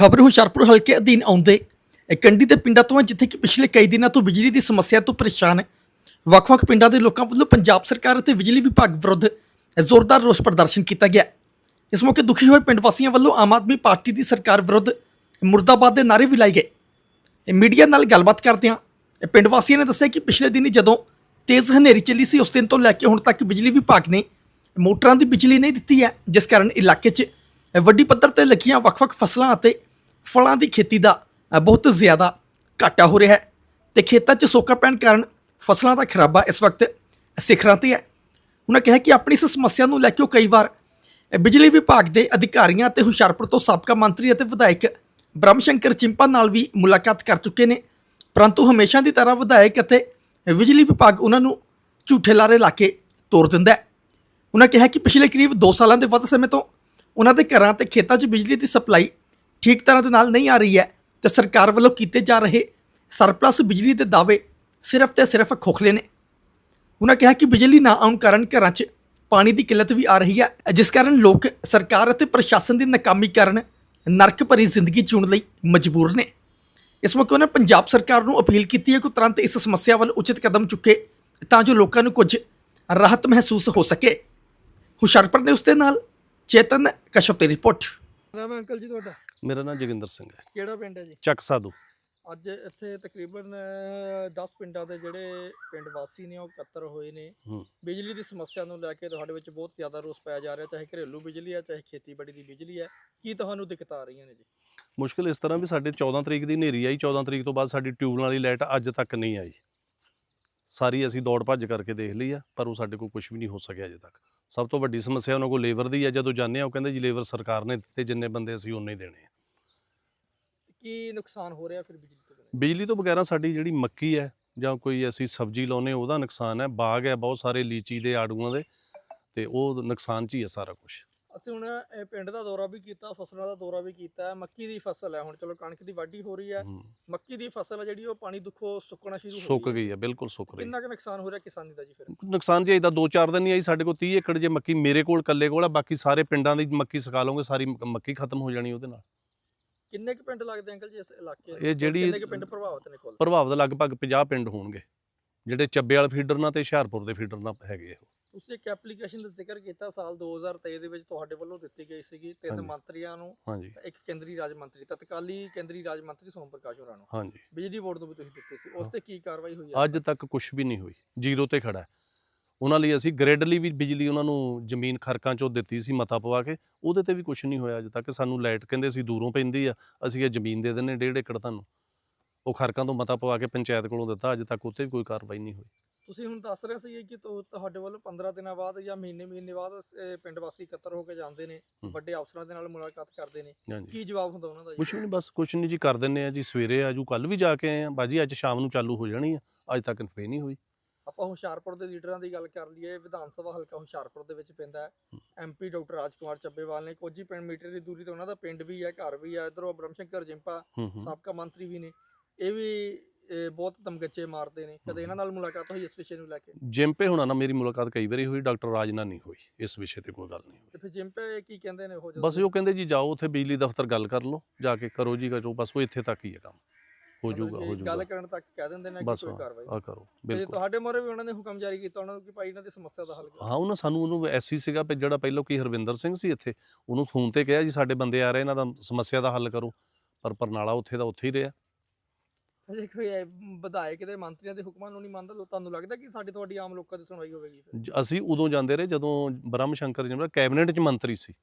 ਖਬਰ ਹੁਸ਼ਿਆਰਪੁਰ ਹਲਕੇ ਅਧੀਨ ਆਉਂਦੇ। ਇਹ ਕੰਡੀ ਦੇ ਪਿੰਡਾਂ ਤੋਂ ਹੈ, ਜਿੱਥੇ ਕਿ ਪਿਛਲੇ ਕਈ ਦਿਨਾਂ ਤੋਂ ਬਿਜਲੀ ਦੀ ਸਮੱਸਿਆ ਤੋਂ ਪਰੇਸ਼ਾਨ ਵੱਖ-ਵੱਖ ਪਿੰਡਾਂ ਦੇ ਲੋਕਾਂ ਵੱਲੋਂ ਪੰਜਾਬ ਸਰਕਾਰ ਅਤੇ ਬਿਜਲੀ ਵਿਭਾਗ ਵਿਰੁੱਧ ਜ਼ੋਰਦਾਰ ਰੋਸ ਪ੍ਰਦਰਸ਼ਨ ਕੀਤਾ ਗਿਆ। ਇਸ ਮੌਕੇ ਦੁਖੀ ਹੋਏ ਪਿੰਡ ਵਾਸੀਆਂ ਵੱਲੋਂ ਆਮ ਆਦਮੀ ਪਾਰਟੀ ਦੀ ਸਰਕਾਰ ਵਿਰੁੱਧ ਮੁਰਦਾਬਾਦ ਦੇ ਨਾਅਰੇ ਵੀ ਲਾਏ ਗਏ। ਮੀਡੀਆ ਨਾਲ ਗੱਲਬਾਤ ਕਰਦਿਆਂ ਪਿੰਡ ਵਾਸੀਆਂ ਨੇ ਦੱਸਿਆ ਕਿ ਪਿਛਲੇ ਦਿਨੀ ਜਦੋਂ ਤੇਜ਼ ਹਨੇਰੀ ਚੱਲੀ ਸੀ, ਉਸ ਦਿਨ ਤੋਂ ਲੈ ਕੇ ਹੁਣ ਤੱਕ ਬਿਜਲੀ ਵਿਭਾਗ ਨੇ ਮੋਟਰਾਂ ਦੀ ਬਿਜਲੀ ਨਹੀਂ ਦਿੱਤੀ ਹੈ, ਜਿਸ ਕਾਰਨ ਇਲਾਕੇ 'ਚ ਵੱਡੀ ਪੱਧਰ ਤੇ ਲੱਗੀਆਂ ਵੱਖ-ਵੱਖ ਫਸਲਾਂ ਅਤੇ ਫਲਾਂ ਦੀ ਖੇਤੀ ਦਾ ਬਹੁਤ ਜ਼ਿਆਦਾ ਘਾਟਾ ਹੋ ਰਿਹਾ ਹੈ ਤੇ ਖੇਤਾਂ 'ਚ ਸੋਕਾ ਪੈਣ ਕਾਰਨ ਫਸਲਾਂ ਦਾ ਖਰਾਬਾ ਇਸ ਵਕਤ ਸਿਖਰਾਂ ਤੇ ਹੈ। ਉਹਨਾਂ ਕਿਹਾ ਕਿ ਆਪਣੀ ਇਸ ਸਮੱਸਿਆ ਨੂੰ ਲੈ ਕੇ ਉਹ ਕਈ ਵਾਰ ਬਿਜਲੀ ਵਿਭਾਗ ਦੇ ਅਧਿਕਾਰੀਆਂ ਅਤੇ ਹੁਸ਼ਿਆਰਪੁਰ ਤੋਂ ਸਾਬਕਾ ਮੰਤਰੀ ਅਤੇ ਵਿਧਾਇਕ ਬ੍ਰਹਮ ਸ਼ੰਕਰ ਚਿੰਪਾ ਨਾਲ ਵੀ ਮੁਲਾਕਾਤ ਕਰ ਚੁੱਕੇ ਨੇ। ਪਰੰਤੂ ਹਮੇਸ਼ਾ ਦੀ ਤਰ੍ਹਾਂ ਵਿਧਾਇਕ ਅਤੇ ਬਿਜਲੀ ਵਿਭਾਗ ਉਹਨਾਂ ਨੂੰ ਝੂਠੇ ਲਾਰੇ ਲਾ ਕੇ ਤੋੜ ਦਿੰਦਾ ਹੈ। ਉਹਨਾਂ ਕਿਹਾ ਕਿ ਪਿਛਲੇ ਕਰੀਬ 2 ਸਾਲਾਂ ਦੇ ਵੱਧ ਸਮੇਂ ਤੋਂ ਉਹਨਾਂ ਦੇ ਘਰਾਂ ਤੇ ਖੇਤਾਂ 'ਚ ਬਿਜਲੀ ਦੀ ਸਪਲਾਈ ਠੀਕ ਤਰ੍ਹਾਂ ਦੇ ਨਾਲ ਨਹੀਂ ਆ ਰਹੀ ਹੈ ਤੇ ਸਰਕਾਰ ਵੱਲੋਂ ਕੀਤੇ ਜਾ ਰਹੇ ਸਰਪਲਸ ਬਿਜਲੀ ਦੇ ਦਾਅਵੇ ਸਿਰਫ ਤੇ ਸਿਰਫ ਖੋਖਲੇ ਨੇ। ਉਹਨਾਂ ਕਿਹਾ ਕਿ ਬਿਜਲੀ ਨਾ ਆਉਣ ਕਾਰਨ ਘਰਾਂ 'ਚ ਪਾਣੀ ਦੀ ਕਿੱਲਤ ਵੀ ਆ ਰਹੀ ਹੈ, ਜਿਸ ਕਾਰਨ ਲੋਕ ਸਰਕਾਰ ਅਤੇ ਪ੍ਰਸ਼ਾਸਨ ਦੀ ਨਾਕਾਮੀ ਕਾਰਨ ਨਰਕ ਭਰੀ ਜ਼ਿੰਦਗੀ ਜਿਉਣ ਲਈ ਮਜਬੂਰ ਨੇ। ਇਸ ਮੌਕੇ ਉਹਨਾਂ ਪੰਜਾਬ ਸਰਕਾਰ ਨੂੰ ਅਪੀਲ ਕੀਤੀ ਹੈ ਕਿ ਤੁਰੰਤ ਇਸ ਸਮੱਸਿਆ ਵੱਲ ਉਚਿਤ ਕਦਮ ਚੁੱਕੇ ਤਾਂ ਜੋ ਲੋਕਾਂ ਨੂੰ ਕੁਝ ਰਾਹਤ ਮਹਿਸੂਸ ਹੋ ਸਕੇ। ਹੁਸ਼ਿਆਰਪੁਰ ਨੇ ਉਸ ਦੇ ਨਾਲ ਚੇਤਨ ਕਸ਼ਪ ਦੀ ਰਿਪੋਰਟ। ਨਾਮ ਹੈ ਅੰਕਲ ਜੀ ਤੁਹਾਡਾ? ਮੇਰਾ ਨਾਮ ਜੋਗਿੰਦਰ ਸਿੰਘ ਹੈ। ਕਿਹੜਾ ਪਿੰਡ ਹੈ ਜੀ? ਚੱਕ ਸਾਧੂ। ਅੱਜ ਇੱਥੇ ਤਕਰੀਬਨ 10 ਪਿੰਡਾਂ ਦੇ ਜਿਹੜੇ ਪਿੰਡ ਵਾਸੀ ਨੇ ਉਹ ਇਕੱਤਰ ਹੋਏ ਨੇ। ਹੂੰ। ਬਿਜਲੀ ਦੀ ਸਮੱਸਿਆ ਨੂੰ ਲੈ ਕੇ ਤੁਹਾਡੇ ਵਿੱਚ ਬਹੁਤ ਜ਼ਿਆਦਾ ਰੋਸ ਪਾਇਆ ਜਾ ਰਿਹਾ ਚਾਹੇ ਘਰੇਲੂ ਬਿਜਲੀ ਹੈ ਚਾਹੇ ਖੇਤੀਬਾੜੀ ਦੀ ਬਿਜਲੀ ਹੈ। ਕੀ ਤੁਹਾਨੂੰ ਦਿੱਕਤ ਆ ਰਹੀਆਂ ਨੇ ਜੀ? ਮੁਸ਼ਕਿਲ ਇਸ ਤਰ੍ਹਾਂ ਵੀ ਸਾਡੇ 14 ਤਰੀਕ ਦੀ ਹਨੇਰੀ ਆਈ 14 ਤਰੀਕ ਤੋਂ ਬਾਅਦ ਸਾਡੀ ਟਿਊਬਲ ਵਾਲੀ ਲਾਈਟ ਅੱਜ ਤੱਕ ਨਹੀਂ ਆਈ। ਸਾਰੀ ਅਸੀਂ ਦੌੜ ਭੱਜ ਕਰਕੇ ਦੇਖ ਲਈ ਆ ਪਰ ਉਹ ਸਾਡੇ ਕੋਲ ਕੁਝ ਵੀ ਨਹੀਂ ਹੋ ਸਕਿਆ ਅਜੇ ਤੱਕ। ਸਭ ਤੋਂ ਵੱਡੀ ਸਮੱਸਿਆ ਉਹਨਾਂ ਕੋਲ ਲੇਬਰ ਦੀ ਆ ਜਦੋਂ ਜਾਂਦੇ ਆ ਉਹ ਕਹਿੰਦੇ ਜੀ ਲੇਬਰ ਸਰਕਾਰ ਨੇ ਦਿੱਤੇ ਜਿੰਨੇ ਬੰਦੇ ਅਸੀਂ ਉਨੇ ਹੀ ਦੇਣੇ ਆ। ਕੀ ਨੁਕਸਾਨ ਹੋ ਰਿਹਾ ਫਿਰ ਬਿਜਲੀ ਤੋਂ ਬਿਨਾਂ? ਬਿਜਲੀ ਤੋਂ ਬਗੈਰਾ ਸਾਡੀ ਜਿਹੜੀ ਮੱਕੀ ਹੈ ਜਾਂ ਕੋਈ ਅਸੀਂ ਸਬਜ਼ੀ ਲਾਉਨੇ ਉਹਦਾ ਨੁਕਸਾਨ ਹੈ ਬਾਗ ਹੈ ਬਹੁਤ ਸਾਰੇ ਲੀਚੀ ਦੇ ਆੜੂਆਂ ਦੇ ਤੇ ਉਹ ਨੁਕਸਾਨ 'ਚ ਹੀ ਹੈ ਸਾਰਾ ਕੁਝ ਅਸੀਂ ਹੁਣ ਇਹ ਪਿੰਡ ਦਾ ਦੌਰਾ ਵੀ ਕੀਤਾ ਫਸਲਾਂ ਦਾ ਦੌਰਾ ਵੀ ਕੀਤਾ ਹੈ। ਮੱਕੀ ਦੀ ਫਸਲ ਹੈ। ਹੁਣ ਚਲੋ ਕਣਕ ਦੀ ਵਾਢੀ ਹੋ ਰਹੀ ਹੈ। ਮੱਕੀ ਦੀ ਫਸਲ ਹੈ ਜਿਹੜੀ ਉਹ ਪਾਣੀ ਦੁੱਖੋ ਸੁੱਕਣਾ ਸ਼ੁਰੂ ਹੋ ਸੁੱਕ ਹੈ। ਗਈ ਹੈ ਬਿਲਕੁਲ ਸੁੱਕ ਰਹੀ ਕਿੰਨਾ ਕੁ ਨੁਕਸਾਨ ਹੋ ਰਿਹਾ ਕਿਸਾਨੀ ਦਾ ਜੀ ਫਿਰ? ਨੁਕਸਾਨ ਜੇ ਇਹਦਾ 2-4 ਦਿਨ ਨਹੀਂ ਆਈ ਸਾਡੇ ਕੋਲ 30 ਏਕੜ ਜੇ ਮੱਕੀ ਮੇਰੇ ਕੋਲ ਕੱਲੇ ਕੋਲ ਆ ਬਾਕੀ ਸਾਰੇ ਪਿੰਡਾਂ ਦੀ ਮੱਕੀ ਸੁਕਾ ਲਓਗੇ ਸਾਰੀ ਮੱਕੀ ਖਤਮ ਹੋ ਜਾਣੀ ਉਹਦੇ ਨਾਲ। ਕਿੰਨੇ ਕੁ ਪਿੰਡ ਲੱਗਦੇ ਅੰਕਲ ਜੀ ਇਸ ਇਲਾਕੇ ਇਹ ਜਿਹੜੀ- ਕਿੰਨੇ ਕੁ ਪਿੰਡ ਪ੍ਰਭਾਵਿਤ ਨੇ ਕੁੱਲ? ਪ੍ਰਭਾਵਿਤ ਲਗਭਗ 50 ਪਿੰਡ ਹੋਣਗੇ ਜਿਹੜੇ ਚੱਬੇ ਵਾਲੇ ਫੀਡਰ ਨਾਲ ਤੇ ਹੁਸ਼ਿਆਰਪੁਰ ਦੇ ਫੀਡਰ ਨਾਲ ਹੈਗੇ ਉਹ। ਤੁਸੀਂ ਇੱਕ ਐਪਲੀਕੇਸ਼ਨ ਦਾ ਜ਼ਿਕਰ ਕੀਤਾ ਸਾਲ 2023 ਦੇ ਵਿੱਚ ਤੁਹਾਡੇ ਵੱਲੋਂ ਦਿੱਤੀ ਗਈ ਸੀਗੀ ਤਿੰਨ। ਮੰਤਰੀਆਂ ਨੂੰ ਹਾਂਜੀ। ਇੱਕ ਕੇਂਦਰੀ ਰਾਜ ਮੰਤਰੀ ਤਤਕਾਲੀ ਕੇਂਦਰੀ ਰਾਜ ਮੰਤਰੀ ਸੋਮ ਪ੍ਰਕਾਸ਼ ਹੋਰਾਂ ਨੂੰ। ਹਾਂਜੀ। ਬਿਜਲੀ ਬੋਰਡ ਨੂੰ ਵੀ ਤੁਸੀਂ ਦਿੱਤੇ ਸੀ। ਉਸ ਤੇ ਕੀ ਕਾਰਵਾਈ ਹੋਈ ਹੈ? ਅੱਜ ਤੱਕ ਕੁਝ ਵੀ ਨਹੀਂ ਹੋਈ। ਜ਼ੀਰੋ ਤੇ ਖੜਾ ਹੈ। ਉਹਨਾਂ ਲਈ ਅਸੀਂ ਗ੍ਰਿਡ ਲਈ ਵੀ ਬਿਜਲੀ ਉਹਨਾਂ ਨੂੰ ਜ਼ਮੀਨ ਖਰਕਾਂ ਚੋਂ ਦਿੱਤੀ ਸੀ ਮਤਾ ਪਵਾ ਕੇ। ਉਹਦੇ ਤੇ ਵੀ ਕੁਝ ਨਹੀਂ ਹੋਇਆ ਅੱਜ ਤੱਕ। ਸਾਨੂੰ ਲਾਈਟ ਕਹਿੰਦੇ ਸੀ ਦੂਰੋਂ ਪੈਂਦੀ ਆ। ਅਸੀਂ ਇਹ ਜ਼ਮੀਨ ਦੇ ਦਿੰਨੇ ਡੇਢ ਏਕੜ ਤੁਹਾਨੂੰ। ਉਹ ਖਰਕਾਂ ਤੋਂ ਮਤਾ ਪਵਾ ਕੇ ਪੰਚਾਇਤ ਕੋਲੋਂ ਦਿੱਤਾ। ਅੱਜ ਤੱਕ ਉੱਤੇ ਵੀ ਕੋਈ ਕਾਰਵਾਈ ਨਹੀਂ ਹੋਈ। ਤੁਸੀਂ ਹੁਣ ਦੱਸ ਰਹੇ ਸੀ ਕਿ ਤੁ- ਤੁਹਾਡੇ ਵੱਲੋਂ 15 ਦਿਨਾਂ ਬਾਅਦ ਜਾਂ ਮਹੀਨੇ ਮਹੀਨੇ ਬਾਅਦ ਪਿੰਡ ਵਾਸੀ ਇਕੱਤਰ ਹੋ ਕੇ ਜਾਂਦੇ ਨੇ ਹੂੰ। ਵੱਡੇ ਅਫਸਰਾਂ ਦੇ ਨਾਲ ਮੁਲਾਕਾਤ ਕਰਦੇ ਨੇ। ਹਾਂਜੀ। ਕੀ ਜਵਾਬ ਹੁੰਦਾ ਉਹਨਾਂ ਦਾ ਕੁਛ ਵੀ ਨਹੀਂ ਬਸ ਕੁਛ ਨਹੀਂ ਜੀ ਕਰ ਦਿੰਨੇ ਆ ਜੀ। ਸਵੇਰੇ ਆਜੂ ਕੱਲ ਵੀ ਜਾ ਕੇ ਆਏ ਆ। ਬਾਜੀ ਅੱਜ ਸ਼ਾਮ ਨੂੰ ਚਾਲੂ ਹੋ ਜਾਣੀ ਆ। ਅੱਜ ਤੱਕ ਫੇ ਨਹੀਂ ਹੋਈ। ਆਪਾਂ ਹੁਸ਼ਿਆਰਪੁਰ ਦੇ ਲੀਡਰਾਂ ਦੀ ਗੱਲ ਕਰ ਲਈਏ ਵਿਧਾਨ ਸਭਾ ਹਲਕਾ ਹੁਸ਼ਿਆਰਪੁਰ ਦੇ ਵਿੱਚ ਪੈਂਦਾ ਹੈ। ਐਮਪੀ ਡਾਕਟਰ ਰਾਜਕੁਮਾਰ ਚੱਬੇਵਾਲ ਨੇ ਕੋਜੀ ਪਿੰਡ ਮੀਟਰ ਦੀ ਦੂਰੀ ਤੇ ਉਹਨਾਂ ਦਾ ਪਿੰਡ ਵੀ ਹੈ ਘਰ ਵੀ ਹੈ। ਇਧਰੋਂ ਬ੍ਰਹਮਸ਼ੰਕਰ ਜਿੰਪਾ ਹੂੰ ਹੂੰ। ਸਾਬਕਾ ਮੰਤਰੀ ਵੀ ਨੇ। ਇਹ ਵੀ ਇਹ ਬਹੁਤ ਤਮਗੱਚੇ ਮਾਰਦੇ ਨੇ ਕਦੇ ਇਹਨਾਂ ਨਾਲ ਮੁਲਾਕਾਤ ਹੋਈ ਇਸ ਵਿਸ਼ੇ ਨੂੰ ਲੈ ਕੇ? ਜਿੰਪੇ ਹੁਣਾਂ ਨਾਲ ਮੇਰੀ ਮੁਲਾਕਾਤ ਕਈ ਵਾਰੀ ਹੋਈ ਡਾਕਟਰ ਰਾਜ ਨਾਲ ਨਹੀਂ ਹੋਈ ਇਸ ਵਿਸ਼ੇ ਤੇ ਕੋਈ ਗੱਲ ਨਹੀਂ ਹੋਈ। ਤੇ ਫਿਰ ਜਿੰਪੇ ਕੀ ਕਹਿੰਦੇ ਨੇ ਉਹ ਬਸ ਉਹ ਕਹਿੰਦੇ ਜੀ ਜਾਓ ਉੱਥੇ ਬਿਜਲੀ ਦਫ਼ਤਰ ਗੱਲ ਕਰ ਲਓ ਜਾ ਕੇ ਕਰੋ ਜੀ ਕਰੋ ਬਸ ਉਹ ਇੱਥੇ ਤੱਕ ਹੀ ਹੈ ਕੰਮ। ਹੋ ਮਤਲਬ ਜਾਊਗਾ ਕਿ ਹੋ ਗੱਲ ਜਾਊਗਾ ਕਰਨ ਤੱਕ ਕਹਿ ਦਿੰਦੇ ਨੇ ਕਿ ਬਸ ਕੋਈ ਕਾਰਵਾਈ ਆ ਕਰੋ ਤੇ ਬਿਲਕੁਲ। ਤੁਹਾਡੇ ਮੋਰੇ ਵੀ ਉਹਨਾਂ ਨੇ ਹੁਕਮ ਜਾਰੀ ਕੀਤਾ ਉਹਨਾਂ ਨੂੰ ਕਿ ਭਾਈ ਇਹਨਾਂ ਦੀ ਸਮੱਸਿਆ ਦਾ ਹੱਲ ਕਰੋ। ਹਾਂ ਉਹਨਾਂ ਸਾਨੂੰ ਉਹਨੂੰ ਐਸੀ ਸੀਗਾ ਵੀ ਜਿਹੜਾ ਪਹਿਲਾਂ ਕੀ ਹਰਵਿੰਦਰ ਸਿੰਘ ਸੀ ਇੱਥੇ ਉਹਨੂੰ ਫੋਨ ਤੇ ਕਿਹਾ ਜੀ ਸਾਡੇ ਬੰਦੇ ਆ ਰਹੇ ਇਹਨਾਂ ਦਾ ਸਮੱਸਿਆ ਦਾ ਹੱਲ ਕਰੋ ਪਰ ਪਰਨਾਲਾ ਉੱਥੇ ਦਾ ਉੱਥੇ ਹੀ ਰਿਹਾ। ਜੇ ਕੋਈ ਵਿਧਾਇਕ ਤੇ ਮੰਤਰੀਆਂ ਦੇ ਹੁਕਮਾਂ ਨੂੰ ਨਹੀਂ ਮੰਨਦਾ ਤੁਹਾਨੂੰ ਲੱਗਦਾ ਕਿ ਸਾਡੀ ਤੁਹਾਡੀ ਆਮ ਲੋਕਾਂ ਦੀ ਸੁਣਵਾਈ ਹੋਵੇਗੀ ਅਸੀਂ ਉਦੋਂ ਜਾਂਦੇ ਰਹੇ ਜਦੋਂ ਬ੍ਰਹਮ ਸ਼ੰਕਰ ਜੀ ਕੈਬਨਿਟ 'ਚ ਮੰਤਰੀ ਸੀ।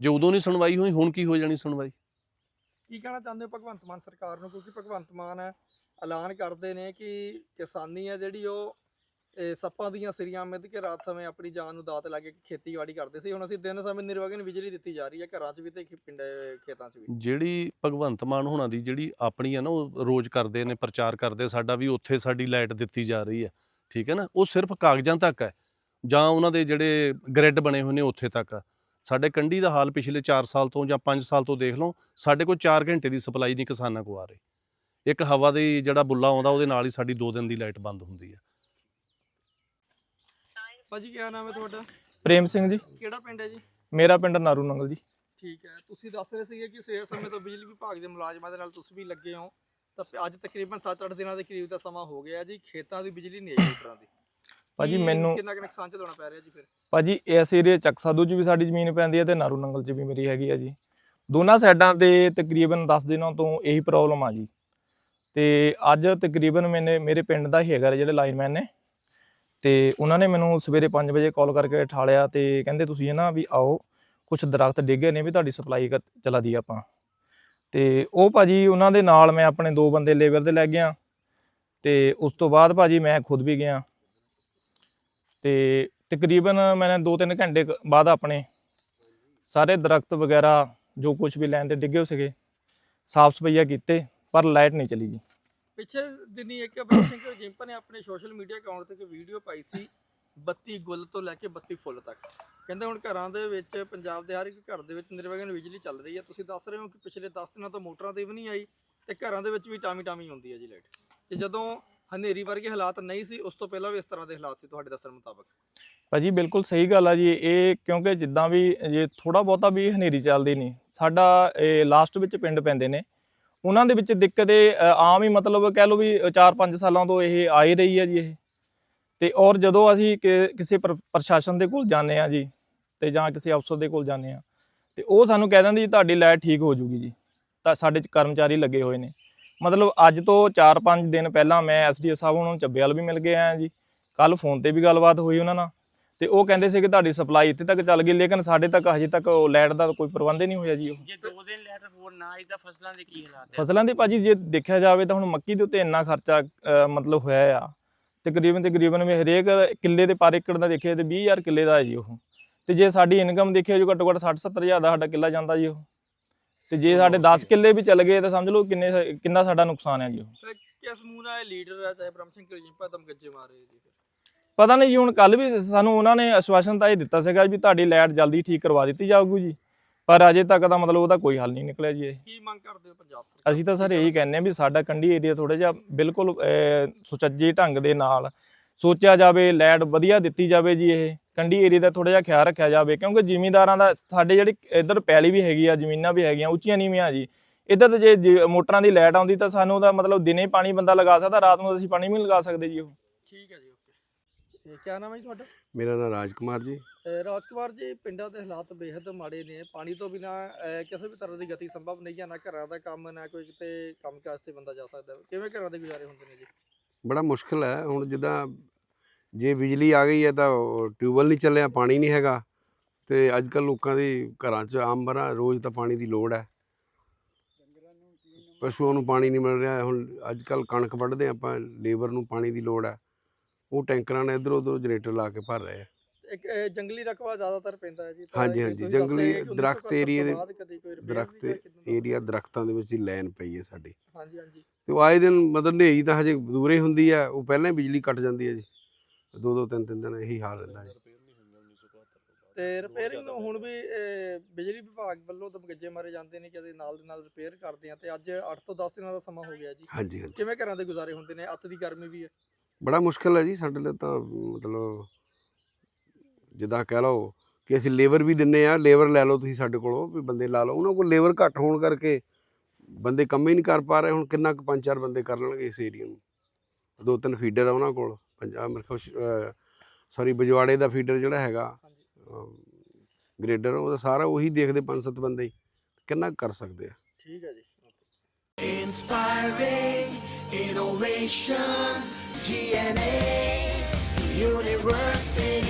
ਜੇ ਉਦੋਂ ਨਹੀਂ ਸੁਣਵਾਈ ਹੋਈ ਹੁਣ ਕੀ ਹੋ ਜਾਣੀ ਸੁਣਵਾਈ? ਕੀ ਕਹਿਣਾ ਚਾਹੁੰਦੇ ਹੋ ਭਗਵੰਤ ਮਾਨ ਸਰਕਾਰ ਨੂੰ? ਕਿਉਂਕਿ ਭਗਵੰਤ ਮਾਨ ਐਲਾਨ ਕਰਦੇ ਨੇ ਕਿ ਕਿਸਾਨੀ ਹੈ ਜਿਹੜੀ ਉਹ ਇਹ ਸੱਪਾਂ ਦੀਆਂ ਸਿਰੀਆਂ ਮਿੱਧ ਕੇ ਰਾਤ ਸਮੇਂ ਆਪਣੀ ਜਾਨ ਨੂੰ ਦਾਤ ਲਾ ਕੇ ਖੇਤੀਬਾੜੀ ਕਰਦੇ ਸੀ। ਹੁਣ ਅਸੀਂ ਦਿਨ ਸਮੇਂ ਨਿਰਵਗਨ ਬਿਜਲੀ ਦਿੱਤੀ ਜਾ ਰਹੀ ਹੈ। ਘਰਾਂ 'ਚ ਵੀ ਤੇ ਖੇ- ਪਿੰਡ ਖੇਤਾਂ 'ਚ ਵੀ। ਜਿਹੜੀ ਭਗਵੰਤ ਮਾਨ ਹੋਣਾ ਦੀ ਜਿਹੜੀ ਆਪਣੀ ਆ ਨਾ, ਉਹ ਰੋਜ਼ ਕਰਦੇ ਨੇ, ਪ੍ਰਚਾਰ ਕਰਦੇ, ਸਾਡਾ ਵੀ ਉੱਥੇ ਸਾਡੀ ਲਾਈਟ ਦਿੱਤੀ ਜਾ ਰਹੀ ਹੈ। ਠੀਕ ਹੈ ਨਾ? ਉਹ ਸਿਰਫ ਕਾਗਜ਼ਾਂ ਤੱਕ ਹੈ। ਜਾਂ ਉਹਨਾਂ ਦੇ ਜਿਹੜੇ ਗ੍ਰਿਡ ਬਣੇ ਹੋਏ ਨੇ, ਉੱਥੇ ਤੱਕ। ਆ। ਸਾਡੇ ਕੰਢੀ ਦਾ ਹਾਲ ਪਿਛਲੇ 4 ਸਾਲ ਤੋਂ ਜਾਂ 5 ਸਾਲ ਤੋਂ ਦੇਖ ਲਓ, ਸਾਡੇ ਕੋਲ 4 ਘੰਟੇ ਦੀ ਸਪਲਾਈ ਨਹੀਂ ਕਿਸਾਨਾਂ ਕੋ ਆ ਰਹੀ। ਇੱਕ ਹਵਾ ਦੀ ਜਿਹੜਾ ਬੁੱਲਾ ਆਉਂਦਾ, ਉਹਦੇ ਨਾਲ ਹੀ ਸਾਡੀ 2 ਦਿਨ ਦੀ ਲਾਈਟ ਬੰਦ ਹੁੰਦੀ ਹੈ। ਭਾਜੀ ਕੀ ਨਾਮ ਹੈ ਤੁਹਾਡਾ? ਪ੍ਰੇਮ ਸਿੰਘ ਜੀ। ਕਿਹੜਾ ਪਿੰਡ ਹੈ ਜੀ? ਮੇਰਾ ਪਿੰਡ ਨਾਰੂ ਨੰਗਲ ਜੀ। ਠੀਕ ਹੈ। ਤੁਸੀਂ ਦੱਸ ਰਹੇ ਸੀਗੇ ਕਿ ਸਵੇਰ ਸਮੇਂ ਤੋਂ ਬਿਜਲੀ ਵਿਭਾਗ ਦੇ ਮੁਲਾਜ਼ਮਾਂ ਦੇ ਨਾਲ ਤੁਸੀਂ ਵੀ ਲੱਗੇ ਹੋ। ਤਾਂ ਅੱਜ ਤਕਰੀਬਨ 7-8 ਦਿਨਾਂ ਦੇ ਕਰੀਬ ਦਾ ਸਮਾਂ ਹੋ ਗਿਆ ਜੀ। ਖੇਤਾਂ ਦੀ ਬਿਜਲੀ ਨਹੀਂ ਆਈ ਮੀਟਰਾਂ ਦੀ। ਭਾਜੀ ਮੈਨੂੰ ਕਿੰਨਾ ਕੁ ਨੁਕਸਾਨ ਝੱਲਣਾ ਪੈ ਰਿਹਾ ਜੀ ਫਿਰ? ਭਾਜੀ ਇਸ ਏਰੀਏ ਚੱਕ ਸਾਧੂ 'ਚ ਵੀ ਸਾਡੀ ਜ਼ਮੀਨ ਪੈਂਦੀ ਹੈ ਤੇ ਨਾਰੂ ਨੰਗਲ 'ਚ ਵੀ ਮੇਰੀ ਹੈਗੀ ਆ ਜੀ। ਦੋਨਾਂ ਸਾਈਡਾਂ ਤੇ ਤਕਰੀਬਨ 10 ਦਿਨਾਂ ਤੋਂ ਇਹੀ ਪ੍ਰੋਬਲਮ ਆ ਜੀ। ਤੇ ਅੱਜ ਤਕਰੀਬਨ ਮੈਨੇ ਮੇਰੇ ਪਿੰਡ ਦਾ ਹੀ ਹੈਗਾ ਜਿਹੜੇ ਲਾਈਨਮੈਨ ਨੇ। ਤੇ ਉਹਨਾਂ ਨੇ ਮੈਨੂੰ ਸਵੇਰੇ 5 ਵਜੇ ਕਾਲ ਕਰਕੇ ਠਾਲਿਆ ਤੇ ਕਹਿੰਦੇ ਤੁਸੀਂ ਇਹ ਨਾ ਵੀ ਆਓ ਕੁਝ ਦਰਖਤ ਡਿੱਗੇ ਨੇ ਵੀ ਤੁਹਾਡੀ ਸਪਲਾਈ ਚਲਾ ਦੀ ਆਪਾਂ। ਤੇ ਉਹ ਭਾਜੀ ਉਹਨਾਂ ਦੇ ਨਾਲ ਮੈਂ ਆਪਣੇ ਦੋ ਬੰਦੇ ਲੇਬਰ ਦੇ ਲੈ ਗਿਆ ਤੇ ਉਸ ਤੋਂ ਬਾਅਦ ਭਾਜੀ ਮੈਂ ਖੁਦ ਵੀ ਗਿਆ। ਤੇ ਤਕਰੀਬਨ ਮੈਂ 2-3 ਘੰਟੇ ਕੁ ਬਾਅਦ ਆਪਣੇ ਸਾਰੇ ਦਰਖਤ ਵਗੈਰਾ ਜੋ ਕੁਝ ਵੀ ਲੈਣ ਤੇ ਡਿੱਗੇ ਹੋ ਸੀਗੇ, ਸਾਫ਼ ਸਫਾਈਆ ਕੀਤੇ, ਪਰ ਲਾਈਟ ਨਹੀਂ ਚਲੀ ਜੀ। ਪਿੱਛੇ ਦਿਨੀ ਇੱਕ ਅਭਿਤ ਸਿੰਘ ਜਿੰਪਾ ਨੇ ਆਪਣੇ ਸੋਸ਼ਲ ਮੀਡੀਆ ਅਕਾਊਂਟ ਤੇ ਇੱਕ ਵੀਡੀਓ ਪਾਈ ਸੀ 32 ਗੁੱਲ ਤੋਂ ਲੈ ਕੇ 32 ਫੁੱਲ ਤੱਕ। ਕਹਿੰਦੇ ਹੁਣ ਘਰਾਂ ਦੇ ਵਿੱਚ, ਪੰਜਾਬ ਦੇ ਹਰ ਇੱਕ ਘਰ ਦੇ ਵਿੱਚ ਨਿਰਵਿਘਨ ਬਿਜਲੀ ਚੱਲ ਰਹੀ ਹੈ। ਤੁਸੀਂ ਦੱਸ ਰਹੇ ਹੋ ਕਿ ਪਿਛਲੇ 10 ਦਿਨਾਂ ਤੋਂ ਮੋਟਰਾਂ ਤੇ ਵੀ ਨਹੀਂ ਆਈ ਤੇ ਘਰਾਂ ਦੇ ਵਿੱਚ ਵੀ ਟਾਮੀ ਟਾਮੀ ਹੁੰਦੀ ਹੈ ਜੀ ਲਾਈਟ। ਤੇ ਜਦੋਂ ਹਨੇਰੀ ਵਰਗੇ ਹਾਲਾਤ ਨਹੀਂ ਸੀ, ਉਸ ਤੋਂ ਪਹਿਲਾਂ ਵੀ ਇਸ ਤਰ੍ਹਾਂ ਦੇ ਹਾਲਾਤ ਸੀ ਤੁਹਾਡੇ ਦੱਸਣ ਮੁਤਾਬਕ? ਭਾਜੀ, ਬਿਲਕੁਲ ਸਹੀ ਗੱਲ ਆ ਜੀ। ਇਹ ਕਿਉਂਕਿ ਜਿੱਦਾਂ ਵੀ ਜੇ ਥੋੜਾ ਬਹੁਤਾ ਵੀ ਹਨੇਰੀ ਚੱਲਦੀ ਨਹੀਂ। ਸਾਡਾ ਇਹ ਲਾਸਟ ਵਿੱਚ ਪਿੰਡ ਪੈਂਦੇ ਨੇ। ਉਹਨਾਂ ਦੇ ਵਿੱਚ ਦਿੱਕਤ ਇਹ ਆਮ ਹੀ ਮਤਲਬ ਕਹਿ ਲਓ ਵੀ 4-5 ਸਾਲਾਂ ਤੋਂ ਇਹ ਆ ਹੀ ਰਹੀ ਹੈ ਜੀ ਇਹ। ਤੇ ਔਰ ਜਦੋਂ ਅਸੀਂ ਕਿ- ਕਿਸੇ ਪ੍ਰ- ਪ੍ਰਸ਼ਾਸਨ ਦੇ ਕੋਲ ਜਾਂਦੇ ਆ ਜੀ, ਤੇ ਜਾਂ ਕਿਸੇ ਅਫਸਰ ਦੇ ਕੋਲ ਜਾਂਦੇ ਆ ਤੇ ਉਹ ਸਾਨੂੰ ਕਹਿ ਦਿੰਦੇ ਜੀ, ਤੁਹਾਡੀ ਲਾਈਟ ਠੀਕ ਹੋ ਜੂਗੀ ਜੀ। ਤਾਂ ਸਾਡੇ ਚ ਕਰਮਚਾਰੀ ਲੱਗੇ ਹੋਏ ਨੇ। ਮਤਲਬ ਅੱਜ ਤੋਂ 4-5 ਦਿਨ ਪਹਿਲਾਂ ਮੈਂ ਐਸਡੀਓ ਸਾਹਿਬ ਉਹਨਾਂ ਨੂੰ ਚੱਬੇਵਾਲ ਵੀ ਮਿਲ ਕੇ ਆਇਆ ਜੀ। ਕੱਲ ਫੋਨ ਤੇ ਵੀ ਗੱਲਬਾਤ ਹੋਈ ਉਹਨਾਂ ਨਾਲ। ਤੇ ਉਹ ਕਹਿੰਦੇ ਸੀ ਕਿ ਤੁਹਾਡੀ ਸਪਲਾਈ ਇੱਥੇ ਤੱਕ ਚੱਲ ਗਈ ਲੇਕਿਨ ਸਾਡੇ ਤੱਕ ਹਜੇ ਤੱਕ ਉਹ ਲਾਈਟ ਦਾ ਕੋਈ ਪ੍ਰਬੰਧ ਹੀ ਨਹੀਂ ਹੋਇਆ ਜੀ ਉਹ। ਜੇ ਦੋ ਦਿਨ ਲੈਟਰ ਹੋਰ ਨਾ ਆਈ ਤਾਂ ਫਸਲਾਂ ਦੇ ਕੀ ਹਾਲਾਤ ਹੈ? ਫਸਲਾਂ ਦੀ ਭਾਜੀ ਜੇ ਦੇਖਿਆ ਜਾਵੇ ਤਾਂ ਹੁਣ ਮੱਕੀ ਦੇ ਉੱਤੇ ਇੰਨਾ ਖਰਚਾ ਅ, ਮਤਲਬ ਹੋਇਆ ਆ। ਤਕਰੀਬਨ ਤਕਰੀਬਨ ਵੀ ਹਰੇਕ ਕਿੱਲੇ ਦੇ ਪਰ ਏਕੜ ਦਾ ਦੇਖਿਆ ਤੇ 20000 ਕਿੱਲੇ ਦਾ ਹੈ ਜੀ ਉਹ। ਤੇ ਜੇ ਸਾਡੀ ਇਨਕਮ ਦੇਖਿਆ ਜੋ ਘੱਟੋ ਘੱਟ 60 70000 ਦਾ ਸਾਡਾ ਕਿੱਲਾ ਜਾਂਦਾ ਜੀ ਉਹ। ਤੇ ਜੇ ਸਾਡੇ 10 ਕਿੱਲੇ ਵੀ ਚੱਲ ਗਏ ਤਾਂ ਸਮਝ ਲਓ ਕਿੰਨੇ ਕਿੰਨਾ ਸਾਡਾ ਨੁਕਸਾਨ ਹੈ ਜੀ ਉਹ। ਤੇ ਕਿਸ ਮੂੰਹ ਨਾਲ ਇਹ ਲੀਡਰ ਹੈ ਚਾਹੇ ਬ੍ਰਹਮ ਸਿੰਘ ਗੱਜੇ ਮਾਰ ਰਹੇ ਜੀ ਪਤਾ ਨਹੀਂ ਜੀ ਹੁਣ ਕੱਲ ਵੀ ਸਾਨੂੰ ਉਹਨਾਂ ਨੇ ਆਸ਼ਵਾਸਨ ਤਾਂ ਇਹ ਦਿੱਤਾ ਸੀਗਾ ਵੀ ਤੁਹਾਡੀ ਲਾਈਟ ਜਲਦੀ ਠੀਕ ਕਰਵਾ ਦਿੱਤੀ ਜਾਊਗੀ ਜੀ। ਪਰ ਅਜੇ ਤੱਕ ਦਾ ਮਤਲਬ ਉਹਦਾ ਕੋਈ ਹੱਲ ਨਹੀਂ ਨਿਕਲਿਆ ਜੀ ਇਹ। ਕੀ ਮੰਗ ਕਰਦੇ ਹੋ ਪੰਜਾਬ ਸਰਕਾਰ ਅਸੀਂ ਤਾਂ ਸਰ ਇਹੀ ਕਹਿੰਦੇ ਆ ਵੀ ਸਾਡਾ ਕੰਢੀ ਏਰੀਆ ਥੋੜਾ ਜਿਹਾ ਬਿਲਕੁਲ ਸੁਚੱਜੇ ਢੰਗ ਦੇ ਨਾਲ ਸੋਚਿਆ ਜਾਵੇ ਲਾਈਟ ਵਧੀਆ ਦਿੱਤੀ ਜਾਵੇ ਜੀ ਇਹ। ਕੰਢੀ ਏਰੀਆ ਦਾ ਥੋੜਾ ਜਿਹਾ ਖਿਆਲ ਰੱਖਿਆ ਜਾਵੇ ਕਿਉਂਕਿ ਜ਼ਿਮੀਂਦਾਰਾਂ ਦਾ ਸਾਡੇ ਜਿਹੜੀ ਇੱਧਰ ਪੈਲੀ ਵੀ ਹੈਗੀ ਆ ਜ਼ਮੀਨਾਂ ਵੀ ਹੈਗੀਆਂ ਉੱਚੀਆਂ ਨੀਵੀਆਂ ਜੀ। ਇੱਧਰ ਤਾਂ ਜੇ ਮੋਟਰਾਂ ਦੀ ਲਾਈਟ ਆਉਂਦੀ ਤਾਂ ਸਾਨੂੰ ਉਹਦਾ ਮਤਲਬ ਦਿਨੇ ਪਾਣੀ ਬੰਦਾ ਲਗਾ ਸਕਦਾ ਰਾਤ ਨੂੰ ਅਸੀਂ ਪਾਣੀ ਵੀ ਲਗਾ ਸਕਦੇ ਜੀ ਉਹ। ਠੀਕ ਹੈ ਜੀ। ਇਹ ਕੀ ਨਾਮ ਹੈ ਜੀ ਤੁਹਾਡਾ? ਮੇਰਾ ਨਾਮ ਰਾਜਕੁਮਾਰ ਜੀ। ਅਹ ਰਾਜਕੁਮਾਰ ਜੀ ਪਿੰਡਾਂ ਦੇ ਹਾਲਾਤ ਬੇहद ਮਾੜੇ ਨੇ। ਪਾਣੀ ਤੋਂ ਬਿਨਾ ਕਿਸੇ ਵੀ ਤਰ੍ਹਾਂ ਦੀ ਗਤੀ ਸੰਭਵ ਨਹੀਂ ਹੈ। ਨਾ ਘਰਾਂ ਦਾ ਕੰਮ ਨਾ ਕੋਈ ਕਿਤੇ ਕੰਮ ਕਾਜ ਤੇ ਬੰਦਾ ਜਾ ਸਕਦਾ। ਕਿਵੇਂ ਘਰਾਂ ਦੇ ਗੁਜ਼ਾਰੇ ਹੁੰਦੇ ਨੇ ਜੀ? ਬੜਾ ਮੁਸ਼ਕਲ ਹੈ। ਹੁਣ ਜਿੱਦਾਂ ਜੇ ਬਿਜਲੀ ਆ ਗਈ ਹੈ ਤਾਂ ਟਿਊਬਵੈਲ ਨਹੀਂ ਚੱਲਿਆ ਪਾਣੀ ਨਹੀਂ ਹੈਗਾ। ਤੇ ਅੱਜ ਕੱਲ ਲੋਕਾਂ ਦੇ ਘਰਾਂ 'ਚ ਆਮ ਬਰਾ ਰੋਜ਼ ਤਾਂ ਪਾਣੀ ਦੀ ਲੋੜ ਹੈ। ਪਸ਼ੂਆਂ ਨੂੰ ਪਾਣੀ ਨਹੀਂ ਮਿਲ ਰਿਹਾ। ਹੁਣ ਅੱਜ ਕੱਲ ਕਣਕ ਵੱਢਦੇ ਆਪਾਂ ਲੇਬਰ ਨੂੰ ਪਾਣੀ ਦੀ ਲੋੜ ਹੈ। ਉਹ ਟੈਂਕਰਾਂ ਨੇ ਇਧਰ ਉਧਰ ਜਨਰੇਟਰ ਲਾ ਕੇ ਭਰ ਰਹੇ ਆ। ਇੱਕ ਇਹ ਜੰਗਲੀ ਰਕਬਾ ਜ਼ਿਆਦਾਦਰ ਪੈਂਦਾ ਹੈ ਜੀ ਤਾਂ ਹਾਂਜੀ, ਹਾਂਜੀ, ਤੁਸੀਂ ਜੰਗਲੀ ਦਰਖਤ 1971 ਏਰੀਏ ਦੇ ਤੋਂ ਬਾਅਦ ਕਦੀ ਕੋਈ repair ਵੀ ਦਰਖਤ ਕਿੱਦਾਂ ਦਾ? ਏਰੀਆ ਦਰਖਤਾਂ ਦੇ ਵਿੱਚ ਹੀ ਲਾਈਨ ਪਈ ਹੈ ਸਾਡੀ। ਹਾਂਜੀ ਹਾਂਜੀ। ਤੇ ਉਹ ਆਏ ਦਿਨ ਮਤਲਬ ਹਨੇਰੀ ਤਾਂ ਹਜੇ ਦੂਰੇ ਹੁੰਦੀ ਹੈ ਉਹ ਪਹਿਲਾਂ ਹੀ ਬਿਜਲੀ ਕੱਟ ਜਾਂਦੀ ਹੈ ਜੀ। ਦੋ ਦੋ ਤਿੰਨ ਤਿੰਨ ਦਿਨ ਇਹੀ ਹਾਲ ਰਹਿੰਦਾ ਜੀ। ਤੇ ਰਿਪੇਅਰਿੰਗ ਨੂੰ ਹੁਣ ਵੀ ਬਿਜਲੀ ਵਿਭਾਗ ਵੱਲੋਂ ਤਾਂ ਗੱਜੇ ਮਾਰੇ ਜਾਂਦੇ ਨੇ ਕਿ ਅਸੀਂ ਨਾਲ ਦੇ ਨਾਲ ਰਿਪੇਅਰ ਕਰਦੇ ਆ ਤੇ ਅੱਜ 8 ਤੋਂ 10 ਦਿਨਾਂ ਦਾ ਸਮਾਂ ਹੋ ਗਿਆ ਜੀ। ਹਾਂਜੀ ਹਾਂਜੀ। ਕਿਵੇਂ ਘਰਾਂ ਦੇ ਗੁਜ਼ਾਰੇ ਹੁੰਦੇ ਨੇ? ਅੱਤ ਦੀ ਗਰਮੀ ਵੀ ਹੈ। ਬੜਾ ਮੁਸ਼ਕਲ ਹੈ ਜੀ ਸਾਡੇ ਲਈ ਤਾਂ ਮਤਲਬ ਜਿੱਦਾਂ ਕਹਿ ਲਓ ਕਿ ਅਸੀਂ ਲੇਬਰ ਵੀ ਦਿੰਨੇ ਆ ਲੇਬਰ ਲੈ ਲਓ ਤੁਸੀਂ ਸਾਡੇ ਕੋਲੋਂ ਵੀ ਬੰਦੇ ਲਾ ਲਓ। ਉਹਨਾਂ ਕੋਲ ਲੇਬਰ ਘੱਟ ਹੋਣ ਕਰਕੇ ਬੰਦੇ ਕੰਮ ਹੀ ਨਹੀਂ ਕਰ ਪਾ ਰਹੇ ਹੁਣ ਕਿੰਨਾ ਕੁ ਪੰਜ ਚਾਰ ਬੰਦੇ ਕਰ ਲੈਣਗੇ ਇਸ ਏਰੀਆ ਨੂੰ। ਦੋ ਤਿੰਨ ਫੀਡਰ ਆ ਉਹਨਾਂ ਕੋਲ ਪੰਜਾਬ ਮੇਰੇ ਖੁਸ਼ ਸੌਰੀ ਬਜਵਾੜੇ ਦਾ ਫੀਡਰ ਜਿਹੜਾ ਹੈਗਾ ਗ੍ਰੇਡਰ ਉਹਦਾ ਸਾਰਾ ਉਹੀ ਦੇਖਦੇ ਪੰਜ ਸੱਤ ਬੰਦੇ ਹੀ ਕਿੰਨਾ ਕੁ ਕਰ ਸਕਦੇ ਆ। ਠੀਕ ਹੈ ਜੀ। Inspiring innovation, GNA University.